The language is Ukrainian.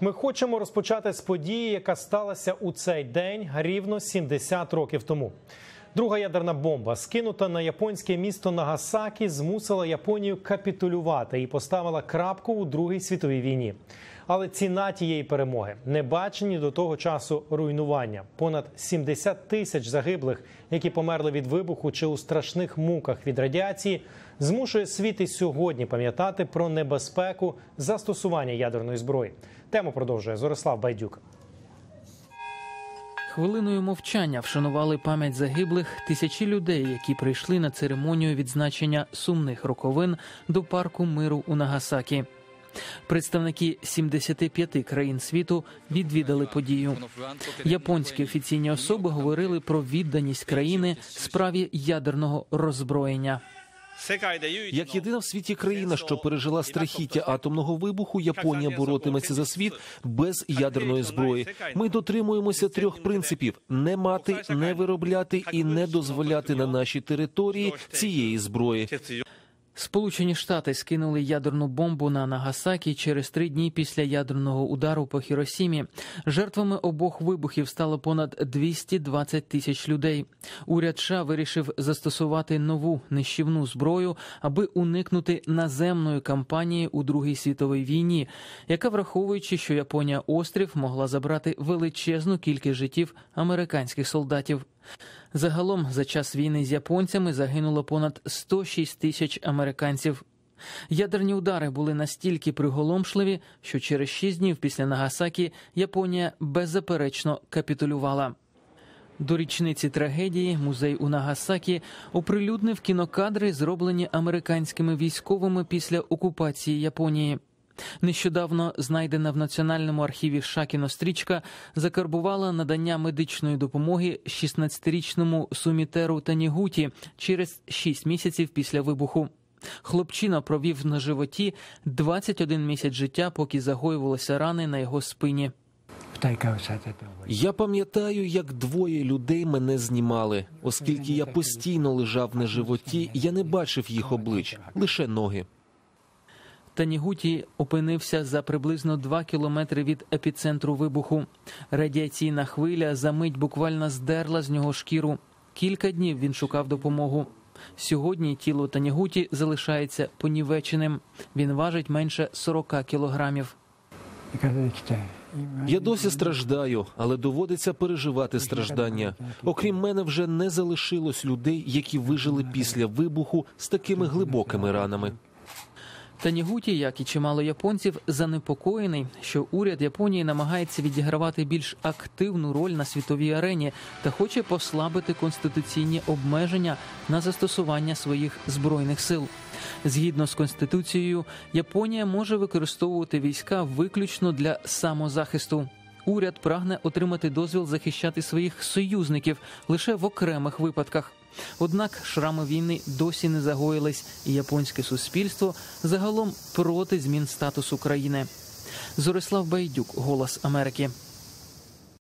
Ми хочемо розпочати з події, яка сталася у цей день рівно 70 років тому. Друга ядерна бомба, скинута на японське місто Нагасакі, змусила Японію капітулювати і поставила крапку у Другій світовій війні. Але ціна тієї перемоги не бачені до того часу руйнування. Понад 70 тисяч загиблих, які померли від вибуху чи у страшних муках від радіації, змушує світ і сьогодні пам'ятати про небезпеку застосування ядерної зброї. Тему продовжує Зорислав Байдюк. Хвилиною мовчання вшанували пам'ять загиблих тисячі людей, які прийшли на церемонію відзначення сумних роковин до парку миру у Нагасакі. Представники 75 країн світу відвідали подію. Японські офіційні особи говорили про відданість країни справі ядерного роззброєння. Як єдина в світі країна, що пережила страхіття атомного вибуху, Японія боротиметься за світ без ядерної зброї. Ми дотримуємося трьох принципів: не мати, не виробляти і не дозволяти на нашій території цієї зброї. Сполучені Штати скинули ядерну бомбу на Нагасакі через три дні після ядерного удару по Хіросімі. Жертвами обох вибухів стало понад 220 тисяч людей. Уряд США вирішив застосувати нову нищівну зброю, аби уникнути наземної кампанії у Другій світовій війні, яка, враховуючи, що Японія острів могла забрати величезну кількість життів американських солдатів. Загалом за час війни з японцями загинуло понад 106 тисяч американців. Ядерні удари були настільки приголомшливі, що через шість днів після Нагасакі Японія беззаперечно капітулювала. До річниці трагедії музей у Нагасакі оприлюднив кінокадри, зроблені американськими військовими після окупації Японії. Нещодавно знайдена в національному архіві США кінострічка закарбувала надання медичної допомоги 16-річному сумітеру Танігуті через 6 місяців після вибуху. Хлопчина провів на животі 21 місяць життя, поки загоювалися рани на його спині. Я пам'ятаю, як двоє людей мене знімали, оскільки я постійно лежав на животі, я не бачив їх облич, лише ноги. Танігуті опинився за приблизно 2 кілометри від епіцентру вибуху. Радіаційна хвиля за мить буквально здерла з нього шкіру. Кілька днів він шукав допомогу. Сьогодні тіло Танігуті залишається понівеченим. Він важить менше 40 кілограмів. Я досі страждаю, але доводиться переживати страждання. Окрім мене, вже не залишилось людей, які вижили після вибуху з такими глибокими ранами. Танігуті, як і чимало японців, занепокоєний, що уряд Японії намагається відігравати більш активну роль на світовій арені та хоче послабити конституційні обмеження на застосування своїх збройних сил. Згідно з конституцією, Японія може використовувати війська виключно для самозахисту. Уряд прагне отримати дозвіл захищати своїх союзників лише в окремих випадках. Однак шрами війни досі не загоїлись, і японське суспільство загалом проти змін статусу країни. Зорислав Байдюк, Голос Америки.